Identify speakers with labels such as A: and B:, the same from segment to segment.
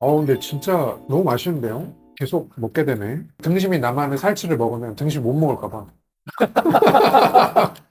A: 어 근데 진짜 너무 맛있는데요? 계속 먹게 되네. 등심이 남아는 살치를 먹으면 등심 못 먹을까 봐.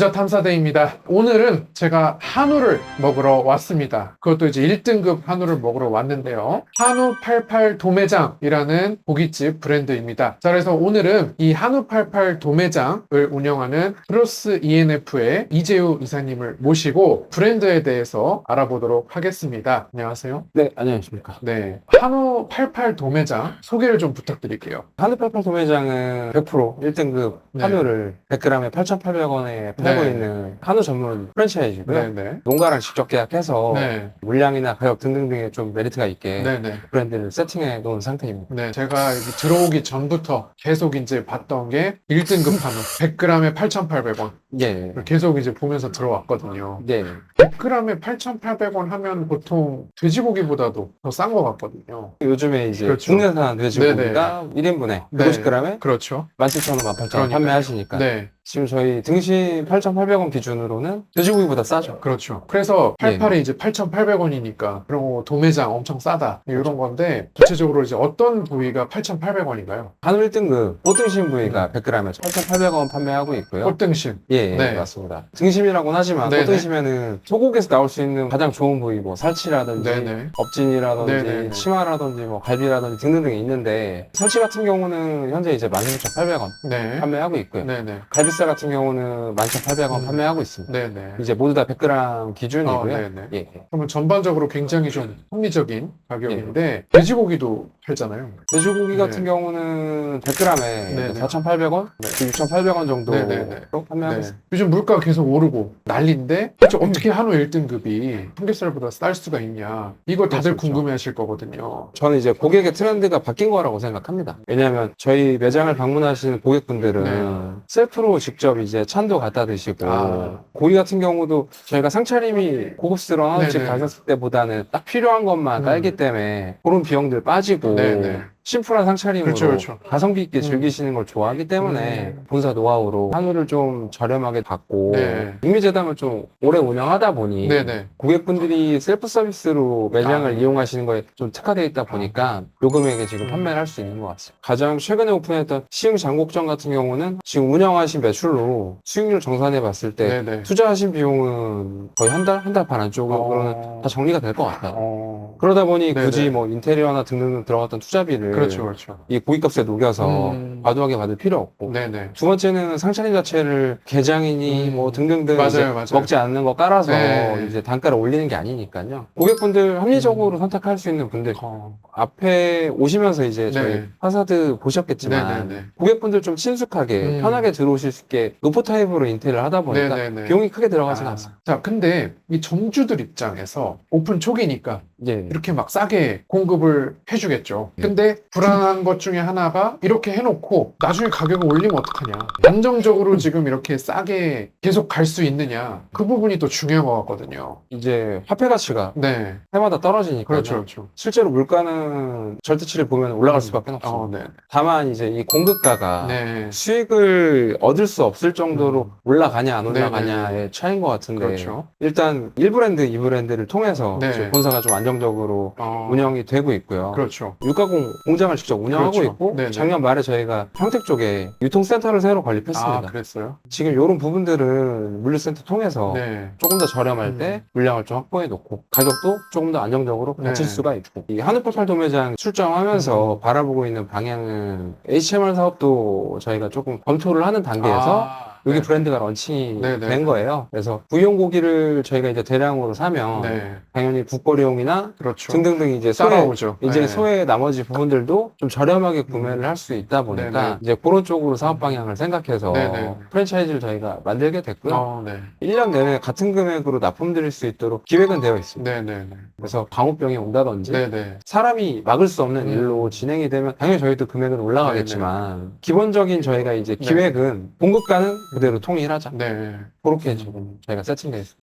A: 부자 탐사대입니다. 오늘은 제가 한우를 먹으러 왔습니다. 그것도 이제 1등급 한우를 먹으러 왔는데요. 한우 88 도매장이라는 고깃집 브랜드입니다. 자, 그래서 오늘은 이 한우 88 도매장을 운영하는 플러스 ENF의 이재우 이사님을 모시고 브랜드에 대해서 알아보도록 하겠습니다. 안녕하세요.
B: 네, 안녕하십니까.
A: 네. 한우 88 도매장 소개를 좀 부탁드릴게요.
B: 한우 88 도매장은 100% 1등급
A: 네.
B: 한우를 100g에 8,800원에 팔고
A: 네.
B: 있는 한우 전문 프랜차이즈고요.
A: 네네.
B: 농가랑 직접 계약해서
A: 네.
B: 물량이나 가격 등등등에 좀 메리트가 있게
A: 네네.
B: 브랜드를 세팅해 놓은 상태입니다.
A: 네, 제가 들어오기 전부터 계속 이제 봤던 게 1등급 한우 100g에 8,800원.
B: 예.
A: 계속 이제 보면서 들어왔거든요.
B: 네.
A: 100g에 8,800원 하면 보통 돼지고기보다도 더 싼 것 같거든요.
B: 요즘에 이제
A: 그렇죠.
B: 국내산 돼지고기가 1인분에
A: 네.
B: 150g에
A: 그렇죠.
B: 17,000원, 18,000원
A: 그러니까요.
B: 판매하시니까
A: 네,
B: 지금 저희 등심 8,800원 기준으로는 돼지고기보다 싸죠.
A: 그렇죠. 그래서
B: 예.
A: 88이 이제 8,800원이니까 그런 거 도매장 엄청 싸다 이런 건데 구체적으로 이제 어떤 부위가 8,800원인가요?
B: 한우 1등급 꽃등심 부위가 100g에 8,800원 판매하고 있고요.
A: 꽃등심.
B: 예,
A: 네.
B: 맞습니다. 등심이라고는 하지만
A: 네네.
B: 꽃등심에는 소고기에서 나올 수 있는 가장 좋은 부위, 뭐 살치라든지
A: 네네.
B: 업진이라든지
A: 네네네.
B: 치마라든지 뭐 갈비라든지 등등등 있는데 살치 같은 경우는 현재 이제 16,800원
A: 네.
B: 판매하고 있고요.
A: 네네.
B: 갈비 살 같은 경우는 11,800원
A: 음.
B: 판매하고 있습니다.
A: 네네.
B: 이제 모두 다 100g
A: 어,
B: 기준이고요.
A: 네네.
B: 예.
A: 그러면 전반적으로 굉장히 좀 합리적인 가격인데 돼지고기도 팔잖아요.
B: 돼지고기
A: 네.
B: 같은 경우는 100g에
A: 네네.
B: 4,800원, 6,800원 정도로
A: 네네네.
B: 판매하고
A: 네.
B: 있습니다.
A: 요즘 물가 계속 오르고 난리인데 대체 어떻게 한우 1등급이 삼겹살보다 쌀 수가 있냐 이걸 다들
B: 그렇죠.
A: 궁금해하실 거거든요.
B: 저는 이제 고객의 트렌드가 바뀐 거라고 생각합니다. 왜냐하면 저희 매장을 방문하시는 고객분들은
A: 네.
B: 셀프로 직접 이제 찬도 갖다 드시고
A: 아.
B: 고기 같은 경우도 저희가 상차림이 고급스러운
A: 네네.
B: 가셨을 때보다는 딱 필요한 것만
A: 음.
B: 깔기 때문에 그런 비용들 빠지고
A: 네네.
B: 심플한 상차림으로
A: 그렇죠, 그렇죠.
B: 가성비 있게
A: 음.
B: 즐기시는 걸 좋아하기 때문에
A: 음.
B: 본사 노하우로 한우를 좀 저렴하게 받고
A: 네.
B: 육미재담을 좀 오래 운영하다 보니
A: 네네.
B: 고객분들이 셀프 서비스로 매장을
A: 아.
B: 이용하시는 거에 좀 특화되어 있다 보니까 요 금액에 지금
A: 음.
B: 판매를 할 수 있는 것 같습니다. 가장 최근에 오픈했던 시흥 장곡점 같은 경우는 지금 운영하신 매출로 수익률 정산해 봤을 때
A: 네네.
B: 투자하신 비용은 거의 한 달, 한 달 반 안쪽으로는
A: 어.
B: 다 정리가 될 것 같아요.
A: 어.
B: 그러다 보니
A: 네네.
B: 굳이 뭐 인테리어나 등등 들어갔던 투자비를
A: 그렇죠, 그렇죠.
B: 이 고깃값에 녹여서
A: 음.
B: 과도하게 받을 필요 없고
A: 네네.
B: 두 번째는 상차림 자체를 게장이니
A: 음.
B: 뭐 등등등
A: 맞아요,
B: 이제
A: 맞아요.
B: 먹지 않는 거 깔아서
A: 네.
B: 이제 단가를 올리는 게 아니니까요. 고객분들 합리적으로 선택할 수 있는 분들
A: 어.
B: 앞에 오시면서 이제 저희
A: 네.
B: 파사드 보셨겠지만
A: 네네네.
B: 고객분들 좀 친숙하게
A: 음.
B: 편하게 들어오실 수 있게 노포 타입으로 인테리어를 하다 보니까
A: 네네네.
B: 비용이 크게 들어가지는
A: 아.
B: 않습니다.
A: 자, 근데 이 점주들 입장에서 오픈 초기니까
B: 예.
A: 이렇게 막 싸게 공급을 해주겠죠.
B: 예.
A: 근데 불안한 것 중에 하나가 이렇게 해놓고 나중에 가격을 올리면 어떡하냐. 안정적으로 지금 이렇게 싸게 계속 갈 수 있느냐. 그 부분이 또 중요한 것 같거든요.
B: 이제 화폐 가치가
A: 네.
B: 해마다 떨어지니까
A: 그렇죠, 그렇죠.
B: 실제로 물가는 절대치를 보면 올라갈 수밖에 없습니다.
A: 어, 네.
B: 다만 이제 이 공급가가
A: 네.
B: 수익을 얻을 수 없을 정도로
A: 음.
B: 올라가냐 안
A: 네네.
B: 올라가냐의 차이인 것 같은데
A: 그렇죠.
B: 일단 1브랜드, 2브랜드를 통해서
A: 네.
B: 본사가 좀 안정적으로
A: 어,
B: 운영이 되고 있고요.
A: 그렇죠.
B: 육가공 공장을 직접 운영하고
A: 그렇죠.
B: 있고
A: 네네.
B: 작년 말에 저희가 평택 쪽에 유통센터를 새로 건립했습니다.
A: 아, 그랬어요?
B: 지금 이런 부분들은 물류센터 통해서
A: 네.
B: 조금 더 저렴할
A: 음.
B: 때 물량을 좀 확보해 놓고 가격도 조금 더 안정적으로
A: 네.
B: 수가 있고 이 한우포탈 도매장 출정하면서
A: 음.
B: 바라보고 있는 방향은 HMR 사업도 저희가 조금 검토를 하는 단계에서
A: 아,
B: 여기
A: 네.
B: 브랜드가 런칭이
A: 네, 네.
B: 된 거예요. 그래서 부위용 고기를 저희가 이제 대량으로 사면
A: 네.
B: 당연히 국거리용이나
A: 그렇죠.
B: 등등등 이제 소의
A: 따라오죠.
B: 이제
A: 네.
B: 소의 나머지 부분들도 좀 저렴하게 구매를 할 수 있다 보니까
A: 네 네.
B: 이제 그런 쪽으로 사업 방향을 생각해서
A: 네 네.
B: 프랜차이즈를 저희가 만들게 됐고요.
A: 어, 네.
B: 1년 내내 같은 금액으로 납품드릴 수 있도록 기획은 되어 있습니다.
A: 네 네 네.
B: 그래서 광우병이 온다든지
A: 네 네.
B: 사람이 막을 수 없는
A: 음.
B: 일로 진행이 되면 당연히 저희도 금액은 올라가겠지만 기본적인 저희가 이제
A: 네.
B: 기획은 공급가는 그대로 통일하자.
A: 네.
B: 그렇게 지금 저희가 세팅되어 있습니다.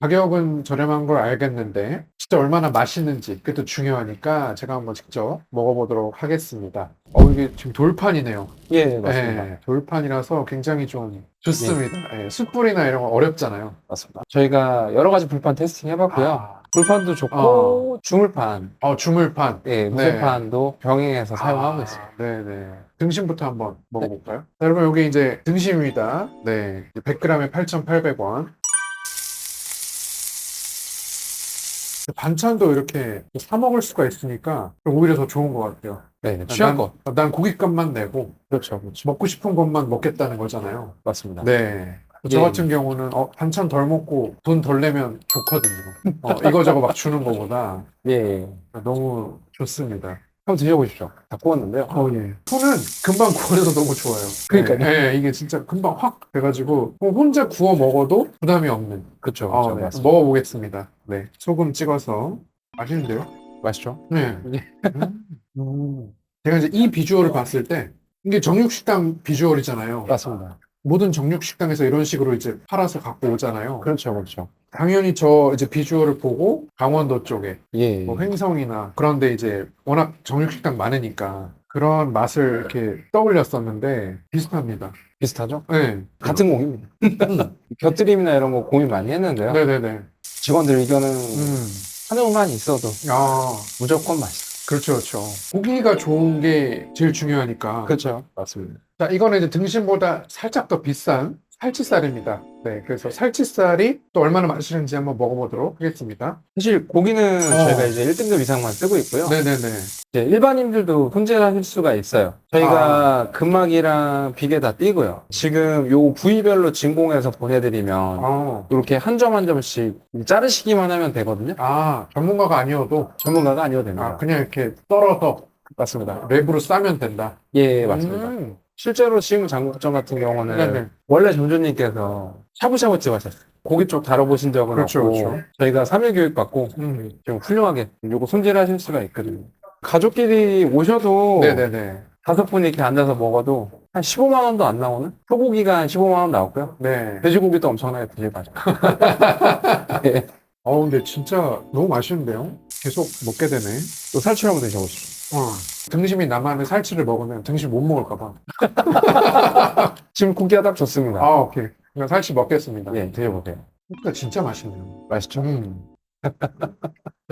A: 가격은 저렴한 걸 알겠는데 진짜 얼마나 맛있는지 그것도 중요하니까 제가 한번 직접 먹어보도록 하겠습니다. 어, 이게 지금 돌판이네요.
B: 예, 맞습니다.
A: 네, 돌판이라서 굉장히 좀 좋습니다. 예, 숯불이나 이런 거 어렵잖아요.
B: 맞습니다. 저희가 여러 가지 불판 테스팅 해봤고요.
A: 아,
B: 불판도 좋고 주물판,
A: 어, 주물판.
B: 예, 무쇠판도 병행해서 사용하고
A: 아,
B: 있습니다.
A: 네네. 등심부터 한번 먹어볼까요? 자, 여러분, 여기 이제 등심입니다. 네. 100g에 8,800원. 반찬도 이렇게 사 먹을 수가 있으니까 오히려 더 좋은 것 같아요.
B: 네, 취향 것.
A: 난, 난 고깃값만 내고
B: 그렇죠, 그렇죠.
A: 먹고 싶은 것만 먹겠다는 거잖아요.
B: 맞습니다.
A: 네. 저
B: 예.
A: 같은 경우는 어, 반찬 덜 먹고 돈 덜 내면 좋거든요. 어, 이거저거 막 주는 거보다
B: 예, 예.
A: 너무 좋습니다.
B: 한번 드셔보십시오. 다 구웠는데요.
A: 어, 예. 손은 금방 구워서 너무 좋아요.
B: 그러니까요.
A: 네, 이게 진짜 금방 확 돼가지고 뭐 혼자 구워 먹어도 부담이 없는.
B: 그렇죠,
A: 어,
B: 그렇죠.
A: 네.
B: 맞습니다.
A: 먹어보겠습니다. 네. 소금 찍어서 맛있는데요?
B: 맛있죠?
A: 네.
B: 예.
A: 음. 음. 제가 이제 이 비주얼을 봤을 때 이게 정육식당 비주얼이잖아요.
B: 맞습니다.
A: 모든 정육식당에서 이런 식으로 이제 팔아서 갖고 오잖아요.
B: 그렇죠, 그렇죠.
A: 당연히 저 이제 비주얼을 보고 강원도 쪽에
B: 예.
A: 뭐 횡성이나 그런데 이제 워낙 정육식당 많으니까 그런 맛을 이렇게 떠올렸었는데 비슷합니다.
B: 비슷하죠?
A: 네.
B: 같은 공입니다. 곁들임이나 이런 거 고민 많이 했는데요.
A: 네네네.
B: 직원들 의견은
A: 음.
B: 한우만 있어도
A: 아,
B: 무조건 맛있어.
A: 그렇죠, 그렇죠. 고기가 좋은 게 제일 중요하니까.
B: 그렇죠. 맞습니다.
A: 자, 이거는 이제 등심보다 살짝 더 비싼 살치살입니다. 네, 그래서 살치살이 또 얼마나 맛있는지 한번 먹어보도록 하겠습니다.
B: 사실 고기는
A: 어.
B: 저희가 이제 1등급 이상만 쓰고 있고요.
A: 네네네.
B: 이제 일반인들도 손질하실 수가 있어요. 저희가 근막이랑 비계 다 띄고요. 지금 요 부위별로 진공해서 보내드리면
A: 아,
B: 이렇게 한 점 한 점씩 자르시기만 하면 되거든요.
A: 아, 전문가가 아니어도
B: 전문가가 아니어도 됩니다.
A: 아, 그냥 이렇게 떨어서
B: 맞습니다.
A: 랩으로 싸면 된다.
B: 예, 맞습니다.
A: 음.
B: 실제로 지금 장국점 같은 경우는
A: 네네.
B: 원래 점주님께서 샤브샤브집 하셨어요. 고기 쪽 다뤄보신 적은
A: 그렇죠,
B: 없고
A: 그렇죠.
B: 저희가 3일 교육 받고
A: 음.
B: 지금 훌륭하게 요거 손질하실 수가 있거든요. 가족끼리 오셔도
A: 네네네.
B: 다섯 분이 이렇게 앉아서 먹어도 한 15만 원도 안 나오는 소고기가 한 15만 원 나오고요.
A: 네.
B: 돼지고기도 엄청나게 드실 맛이요 예.
A: 어, 근데 진짜 너무 맛있는데요? 계속 먹게 되네.
B: 또 살치 한번 드셔보시죠.
A: 어. 등심이 남아는 살치를 먹으면 등심 못 먹을까봐.
B: 지금 고기가 딱 좋습니다.
A: 아, 오케이. 그냥 살치 먹겠습니다.
B: 예, 드셔보세요.
A: 진짜 진짜 맛있네요.
B: 맛있죠?
A: 음.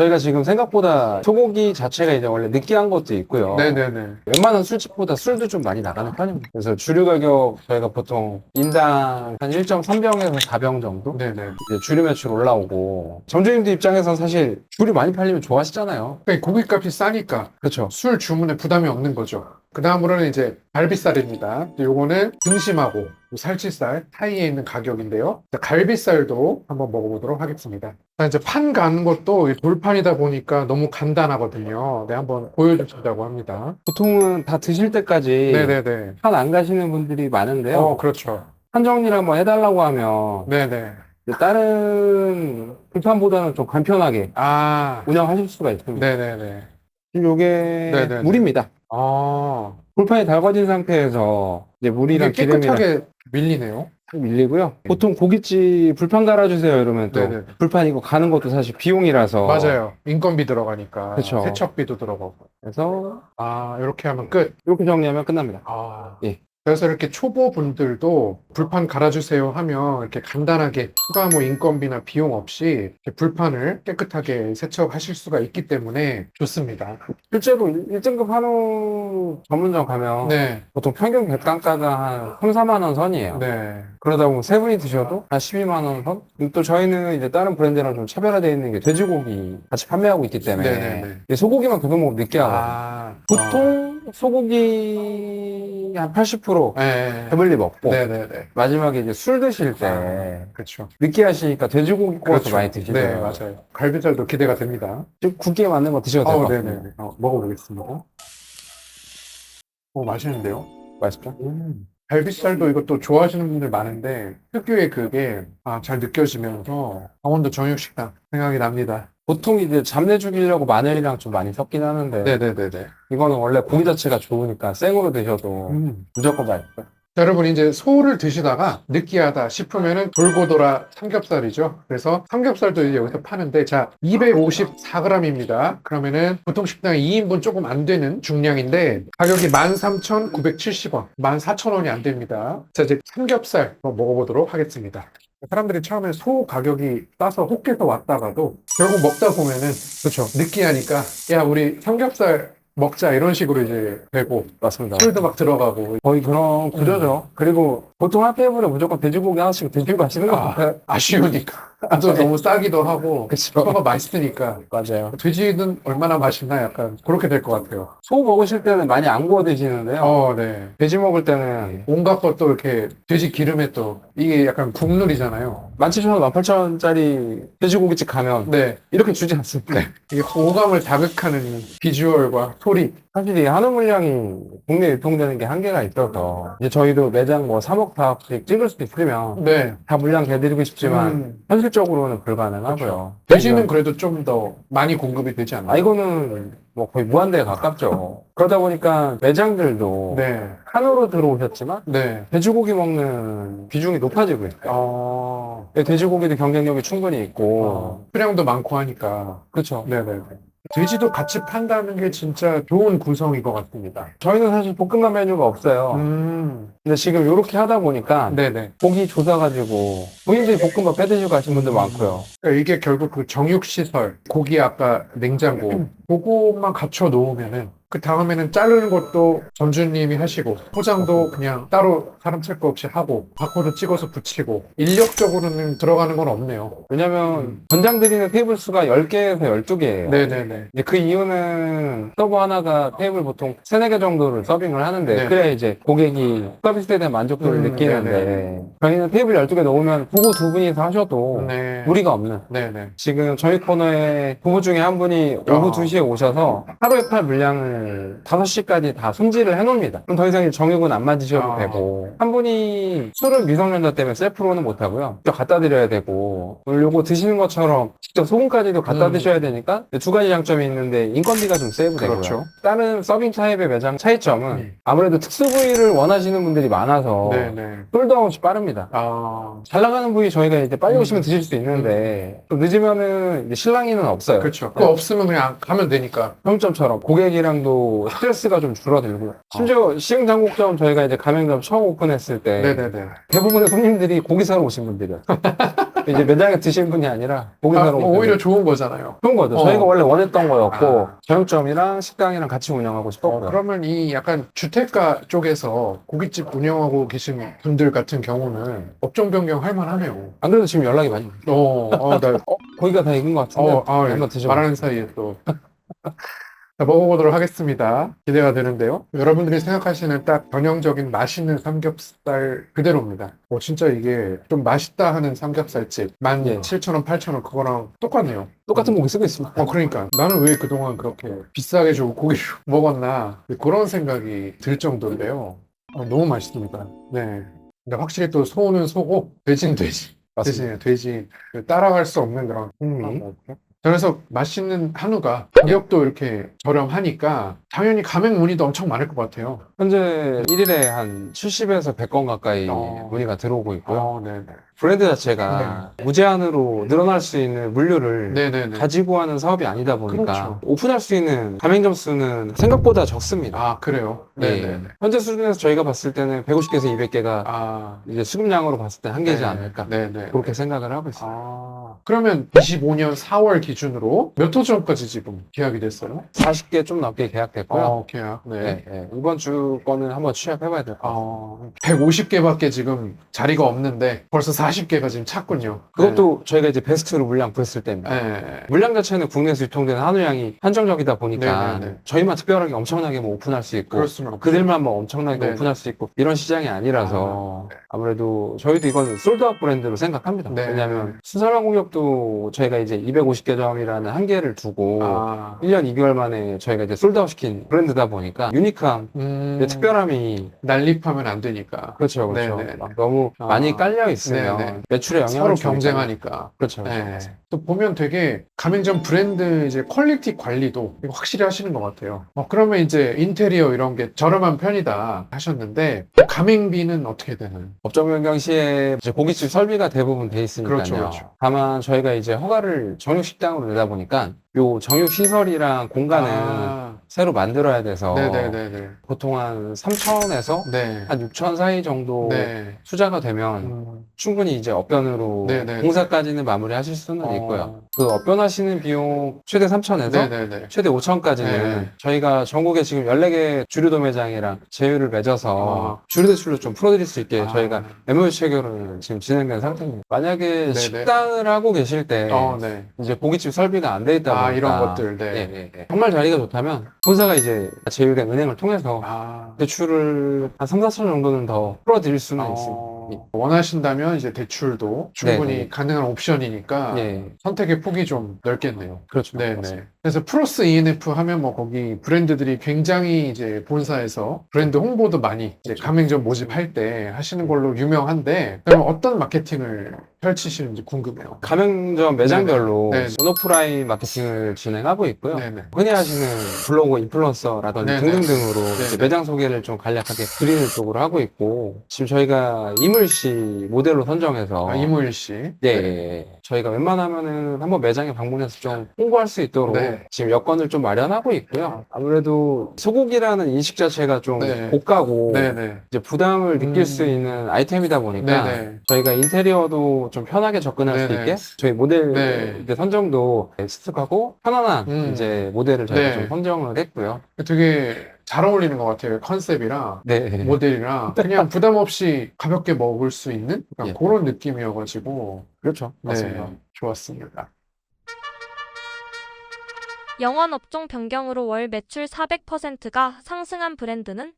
B: 저희가 지금 생각보다 소고기 자체가 이제 원래 느끼한 것도 있고요.
A: 네네네.
B: 웬만한 술집보다 술도 좀 많이 나가는 편입니다. 그래서 주류 가격 저희가 보통 인당 한 1.3병에서 4병 정도
A: 네네.
B: 이제 주류 매출 올라오고 점주님들 입장에선 사실 줄이 많이 팔리면 좋아하시잖아요.
A: 그러니까 고깃값이 싸니까
B: 그렇죠.
A: 술 주문에 부담이 없는 거죠. 그 다음으로는 이제 갈비살입니다. 요거는 등심하고 살치살 사이에 있는 가격인데요. 자, 갈비살도 한번 먹어보도록 하겠습니다. 자, 이제 판 가는 것도 이 돌판이다 보니까 너무 간단하거든요. 네, 한번 보여주시자고 합니다.
B: 보통은 다 드실 때까지
A: 네네네.
B: 판 안 가시는 분들이 많은데요.
A: 어, 그렇죠.
B: 판 정리를 한번 해달라고 하면
A: 네네.
B: 다른 불판보다는 좀 간편하게
A: 아,
B: 운영하실 수가 있습니다.
A: 네네네.
B: 지금 요게
A: 네네네.
B: 물입니다.
A: 아,
B: 불판이 달궈진 상태에서 이제 물이랑 기름이랑
A: 깨끗하게 밀리네요.
B: 딱 밀리고요. 보통 고깃집 불판 갈아주세요 이러면 또
A: 네네.
B: 불판 이거 가는 것도 사실 비용이라서
A: 맞아요. 인건비 들어가니까.
B: 그쵸.
A: 세척비도 들어가고.
B: 그래서
A: 아, 이렇게 하면 끝.
B: 이렇게 정리하면 끝납니다.
A: 아.
B: 예.
A: 그래서 이렇게 초보분들도 불판 갈아주세요 하면 이렇게 간단하게 추가 뭐 인건비나 비용 없이 불판을 깨끗하게 세척하실 수가 있기 때문에 좋습니다.
B: 실제로 1등급 한우 전문점 가면
A: 네.
B: 보통 평균 객단가가 한 3, 4만 원 선이에요.
A: 네.
B: 그러다 보면 세 분이 드셔도 한 12만 원 선? 또 저희는 이제 다른 브랜드랑 좀 차별화되어 있는 게 돼지고기 같이 판매하고 있기 때문에
A: 네네네.
B: 이제 소고기만 계속 먹으면 느끼하거든요.
A: 아.
B: 보통 소고기 한 80%
A: 네.
B: 배불리 먹고
A: 네네네.
B: 마지막에 이제 술 드실 때
A: 아, 그렇죠.
B: 느끼하시니까 돼지고기 구워서
A: 그렇죠.
B: 많이 드시더라고요.
A: 네, 맞아요. 갈비살도 기대가 됩니다.
B: 지금 국기에 맞는 거 드셔도 될
A: 어,
B: 것 같아요.
A: 네네. 어, 먹어보겠습니다. 오, 맛있는데요?
B: 맛있죠?
A: 음. 갈비살도 이것도 좋아하시는 분들 많은데 특유의 그게 아, 잘 느껴지면서 강원도 정육식당 생각이 납니다.
B: 보통 이제 잡내 죽이려고 마늘이랑 좀 많이 섞긴 하는데
A: 네네네네.
B: 이거는 원래 고기 자체가 좋으니까 생으로 드셔도
A: 음.
B: 무조건 맛있어요.
A: 자, 여러분 이제 소를 드시다가 느끼하다 싶으면은 돌고 돌아 삼겹살이죠. 그래서 삼겹살도 이제 여기서 파는데 자 254g입니다. 그러면은 보통 식당에 2인분 조금 안 되는 중량인데 가격이 13,970원, 14,000원이 안 됩니다. 자 이제 삼겹살 한번 먹어보도록 하겠습니다. 사람들이 처음에 소 가격이 싸서 혹해서 왔다가도 결국 먹다 보면은 그렇죠 느끼하니까 야 우리 삼겹살 먹자 이런 식으로 이제 되고
B: 맞습니다.
A: 술도 막 들어가고
B: 거의 그런 구조죠. 그리고 보통 한 테이블에 무조건 돼지고기 하나씩 드시고 가시는 것
A: 아.
B: 같아요.
A: 아쉬우니까 또 너무 싸기도 하고. 소가 맛있으니까
B: 맞아요.
A: 돼지는 얼마나 맛있나 약간 그렇게 될 것 같아요.
B: 소 먹으실 때는 많이 안 구워 드시는데요.
A: 어, 네.
B: 돼지 먹을 때는
A: 온갖 것도 이렇게 돼지 기름에 또 이게 약간 국룰이잖아요.
B: 17,000원, 18,000원짜리 돼지고기집 가면
A: 네.
B: 이렇게 주지 않습니다.
A: 이게 호감을 자극하는 이 비주얼과 소리.
B: 사실 이 한우 물량이 국내 유통되는 게 한계가 있어서 이제 저희도 매장 뭐 3억, 4억씩 찍을 수 있으면
A: 네.
B: 다 물량 대드리고 싶지만
A: 음,
B: 현실 적으로는 불가능하고요.
A: 돼지는 그래도 좀 더 많이 공급이 되지 않나요?
B: 아 이거는 뭐 거의 무한대에 가깝죠. 그러다 보니까 매장들도
A: 네.
B: 한우로 들어오셨지만
A: 네.
B: 돼지고기 먹는 비중이 높아지고 있어요.
A: 어,
B: 돼지고기도 경쟁력이 충분히 있고
A: 어, 수량도 많고 하니까.
B: 그렇죠.
A: 네네. 돼지도 같이 판다는 게 진짜 좋은 구성인 것 같습니다.
B: 저희는 사실 볶음밥 메뉴가 없어요.
A: 음,
B: 근데 지금 이렇게 하다 보니까
A: 네네.
B: 고기 조사가지고 본인들이 볶음밥 빼드시고 가신 분들 많고요.
A: 그러니까 이게 결국 그 정육시설, 고기 아까 냉장고, 그것만 갖춰 놓으면은 그 다음에는 자르는 것도 전주님이 하시고 포장도 그냥 따로 사람 찰 거 없이 하고 바코드 찍어서 붙이고 인력적으로는 들어가는 건 없네요.
B: 왜냐면
A: 음.
B: 권장 드리는 테이블 수가 10개에서 12개예요.
A: 네네네.
B: 이제 그 이유는 서버 하나가 테이블 보통 3, 4개 정도를 서빙을 하는데
A: 네.
B: 그래야 이제 고객이 서비스에 대한 만족도를
A: 음,
B: 느끼는데
A: 네네.
B: 저희는 테이블 12개 놓으면 부부 두 분이서 하셔도
A: 네.
B: 무리가 없는
A: 네네.
B: 지금 저희 코너에 부부 중에 한 분이 오후
A: 아.
B: 2시 에 오셔서 하루에 팔 물량을 5시까지 다 손질을 해놓습니다. 그럼 더 이상 정육은 안 만드셔도
A: 아.
B: 되고 한 분이 술은 미성년자 때문에 셀프로는 못하고요. 직접 갖다 드려야 되고 오늘 요거 드시는 것처럼 직접 소금까지도 갖다
A: 음.
B: 드셔야 되니까 두 가지 장점이 있는데 인건비가 좀 세이브 되고요.
A: 그렇죠.
B: 다른 서빙 타입의 매장 차이점은
A: 음.
B: 아무래도 특수 부위를 원하시는 분들이 많아서
A: 네 네.
B: 솔드아웃이 빠릅니다.
A: 아,
B: 잘 나가는 부위 저희가 이제 빨리
A: 음.
B: 오시면 드실 수 있는데 또 늦으면은 이제 신랑이는 없어요.
A: 그렇죠. 그거 없으면 그냥 가면 되니까.
B: 평점처럼 고객이랑도 스트레스가 좀 줄어들고요. 심지어 시흥 장국점 저희가 이제 가맹점 처음 오픈했을 때
A: 네네네.
B: 대부분의 손님들이 고기 사러 오신 분들이에요. 이제 매장에 드신 분이 아니라 고기
A: 아,
B: 사러 오신
A: 오히려. 좋은 거잖아요.
B: 좋은 거죠.
A: 어.
B: 저희가 원래 원했던 거였고
A: 아.
B: 저녁점이랑 식당이랑 같이 운영하고
A: 어,
B: 싶었고요.
A: 그러면 이 약간 주택가 쪽에서 고깃집 운영하고 계신 분들 같은 경우는 업종 변경 할 만하네요.
B: 안 그래도 지금 연락이 많이.
A: 어, 어, 나,
B: 어, 고기가 다 익은 것 같은데
A: 어, 아,
B: 한번 드셔보세요.
A: 말하는 사이에 또. 자, 먹어보도록 하겠습니다. 기대가 되는데요. 여러분들이 생각하시는 딱 전형적인 맛있는 삼겹살 그대로입니다. 어, 진짜 이게 좀 맛있다 하는 삼겹살집.
B: 예.
A: 17,000원, 8,000원 그거랑 똑같네요.
B: 똑같은 고기 쓰고 있습니다.
A: 어, 그러니까. 나는 왜 그동안 그렇게 비싸게 주고 고기를 먹었나. 그런 생각이 들 정도인데요. 어, 너무 맛있습니다. 네. 근데 확실히 또 소는 소고, 돼지는 돼지.
B: 맞습니다.
A: 대신에 돼지. 따라갈 수 없는 그런
B: 음.
A: 흥미. 그래서 맛있는 한우가 가격도 이렇게 저렴하니까 당연히 가맹 문의도 엄청 많을 것 같아요.
B: 현재 1일에 한 70에서 100건 가까이
A: 어.
B: 문의가 들어오고 있고요.
A: 어, 네네.
B: 브랜드 자체가 무제한으로 늘어날 수 있는 물류를
A: 네네네.
B: 가지고 하는 사업이 아니다 보니까
A: 그렇죠.
B: 오픈할 수 있는 가맹점 수는 생각보다 적습니다.
A: 아, 그래요?
B: 예.
A: 네네네.
B: 현재 수준에서 저희가 봤을 때는 150개에서 200개가
A: 아,
B: 이제 수급량으로 봤을 때 한계지
A: 네.
B: 않을까
A: 네네.
B: 그렇게 생각을 하고 있습니다.
A: 아, 그러면 25년 4월 기준으로 몇 호 전까지 지금 계약이 됐어요?
B: 40개 좀 넘게 계약됐고요.
A: 어, 계약. 네.
B: 네, 네. 이번 주 거는 한번 취합해봐야 될 것 같아요.
A: 어, 150개밖에 지금 자리가 없는데 벌써 40개가 지금 찼군요.
B: 그것도 저희가 이제 베스트로 물량 구했을 때입니다.
A: 네. 네.
B: 물량 자체는 국내에서 유통되는 한우량이 한정적이다 보니까
A: 네 네 네.
B: 저희만 특별하게 엄청나게 뭐 오픈할 수 있고
A: 그럴 수는 없고.
B: 그들만 뭐 엄청나게
A: 네네.
B: 오픈할 수 있고 이런 시장이 아니라서
A: 아,
B: 아무래도 저희도 이건 솔드아웃 브랜드로 생각합니다.
A: 네.
B: 왜냐하면 공격 영업력도 저희가 이제 250개 점이라는 한계를 두고
A: 아,
B: 1년 2개월 만에 저희가 이제 솔드아웃 시킨 브랜드다 보니까 유니크함,
A: 음,
B: 특별함이
A: 난립하면 안 되니까.
B: 그렇죠, 그렇죠.
A: 네네.
B: 막 너무
A: 아,
B: 많이 깔려 있으면
A: 네네.
B: 매출에 영향을
A: 서로
B: 주니까.
A: 경쟁하니까.
B: 그렇죠, 그렇죠.
A: 네. 또 보면 되게 가맹점 브랜드 이제 퀄리티 관리도 확실히 하시는 것 같아요. 어, 그러면 이제 인테리어 이런 게 저렴한 편이다 하셨는데 가맹비는 어떻게 되나요?
B: 업종 변경 시에 이제 고깃집 설비가 대부분 돼 있으니까요.
A: 그렇죠, 그렇죠.
B: 다만 저희가 이제 허가를 정육 식당으로 내다 보니까 요 정육 시설이랑 공간을
A: 아,
B: 새로 만들어야 돼서
A: 네네네네.
B: 보통 한 3천에서
A: 네.
B: 한 6천 사이 정도
A: 네.
B: 투자가 되면
A: 음,
B: 충분히 이제 업변으로
A: 네네.
B: 공사까지는 마무리하실 수는
A: 어.
B: 있고요. 그 업변하시는 비용 최대 3천에서
A: 네네네.
B: 최대 5천까지는
A: 네.
B: 저희가 전국에 지금 14개 주류 도매장이랑 제휴를 맺어서
A: 아.
B: 주류 대출로 좀 풀어드릴 수 있게
A: 아.
B: 저희가 MOU 체결을 지금 진행된 상태입니다. 만약에
A: 네네.
B: 식당을 하고 계실 때
A: 어, 네.
B: 이제 고깃집 설비가 안 돼 있다
A: 아, 이런 것들, 네.
B: 예, 예, 예. 정말 자리가 좋다면 본사가 이제 제휴된 은행을 통해서
A: 아,
B: 대출을 한 3, 4천 정도는 더 풀어드릴 수는
A: 어,
B: 있습니다.
A: 원하신다면 이제 대출도 충분히
B: 네네.
A: 가능한 옵션이니까
B: 예,
A: 선택의 폭이 좀 넓겠네요.
B: 그렇죠.
A: 네 네.
B: 맞습니다.
A: 그래서 프로스 ENF 하면 뭐 거기 브랜드들이 굉장히 이제 본사에서 브랜드 홍보도 많이 이제 가맹점 모집할 때 하시는 걸로 유명한데 그럼 어떤 마케팅을 펼치시는지 궁금해요.
B: 가맹점 매장별로
A: 네네.
B: 온오프라인 마케팅을 진행하고 있고요.
A: 네네.
B: 흔히 하시는 블로그 인플루언서라든지
A: 네네.
B: 등등등으로
A: 네네.
B: 매장 소개를 좀 간략하게 드리는 쪽으로 하고 있고 지금 저희가 이물 씨 모델로 선정해서
A: 아, 이무일 씨.
B: 네, 예, 예. 저희가 웬만하면은 한번 매장에 방문해서 좀 홍보할 수 있도록
A: 네.
B: 지금 여건을 좀 마련하고 있고요. 아무래도 소고기라는 인식 자체가 좀
A: 네.
B: 고가고
A: 네네.
B: 이제 부담을 느낄
A: 음.
B: 수 있는 아이템이다 보니까
A: 네네.
B: 저희가 인테리어도 좀 편하게 접근할 수
A: 네네.
B: 있게 저희 모델
A: 네.
B: 이제 선정도 습득하고 편안한
A: 음.
B: 이제 모델을 저희가
A: 네.
B: 좀 선정을 했고요.
A: 되게 잘 어울리는 것 같아요. 컨셉이랑
B: 네.
A: 모델이랑 그냥 부담 없이 가볍게 먹을 수 있는 약간
B: 예.
A: 그런 느낌이어가지고
B: 그렇죠.
A: 네,
B: 맞습니다.
A: 좋았습니다.
C: 영원 업종 변경으로 월 매출 400%가 상승한 브랜드는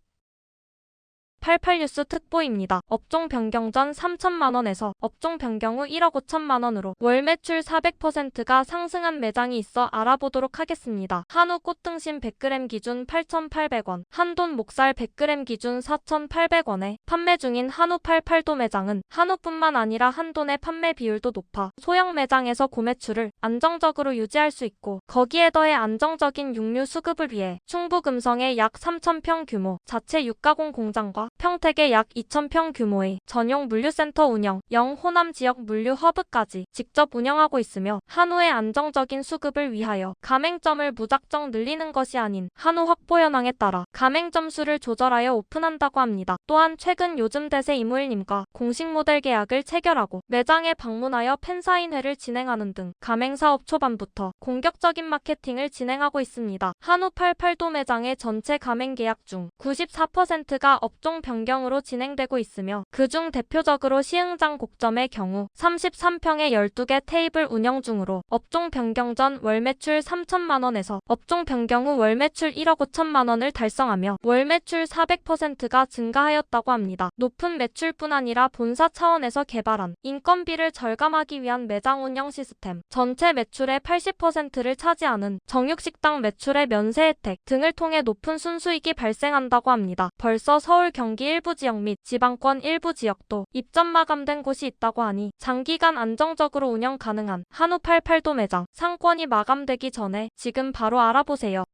C: 88뉴스 특보입니다. 업종 변경 전 3천만 원에서 업종 변경 후 1억 5천만 원으로 월 매출 400%가 상승한 매장이 있어 알아보도록 하겠습니다. 한우 꽃등심 100g 기준 8,800원, 한돈 목살 100g 기준 4,800원에 판매 중인 한우 88도 매장은 한우뿐만 아니라 한돈의 판매 비율도 높아 소형 매장에서 고매출을 안정적으로 유지할 수 있고 거기에 더해 안정적인 육류 수급을 위해 충북 음성의 약 3,000평 규모 자체 육가공 공장과 평택의 약 2,000평 규모의 전용 물류센터 운영, 영 호남 지역 물류 허브까지 직접 운영하고 있으며 한우의 안정적인 수급을 위하여 가맹점을 무작정 늘리는 것이 아닌 한우 확보 현황에 따라 가맹점 수를 조절하여 오픈한다고 합니다. 또한 최근 요즘 대세 이무일님과 공식 모델 계약을 체결하고 매장에 방문하여 팬사인회를 진행하는 등 가맹사업 초반부터 공격적인 마케팅을 진행하고 있습니다. 한우 88도 매장의 전체 가맹 계약 중 94%가 업종 변경으로 진행되고 있으며 그중 대표적으로 시흥장 곡점의 경우 33평의 12개 테이블 운영 중으로 업종 변경 전 월 매출 3천만 원에서 업종 변경 후 월 매출 1억 5천만 원을 달성하며 월 매출 400%가 증가하였다고 합니다. 높은 매출뿐 아니라 본사 차원에서 개발한 인건비를 절감하기 위한 매장 운영 시스템, 전체 매출의 80%를 차지하는 정육식당 매출의 면세 혜택 등을 통해 높은 순수익이 발생한다고 합니다. 벌써 서울 경기 일부 지역 및 지방권 일부 지역도 입점 마감된 곳이 있다고 하니 장기간 안정적으로 운영 가능한 한우 88도 매장 상권이 마감되기 전에 지금 바로 알아보세요.